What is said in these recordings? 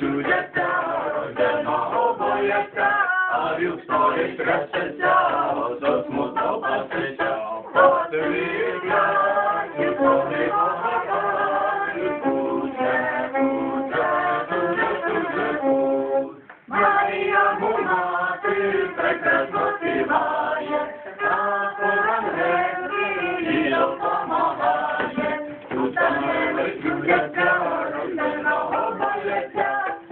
чудеса, рожденого бояця, а вівторі трясеться, засмутно пасеться, подивіться, і повні багата, і дуже, дуже, дуже, дуже. Будь. Марія мати прекрасно співає, на порангенці і допомагає, тут саме чудеса,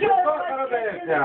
Yeah.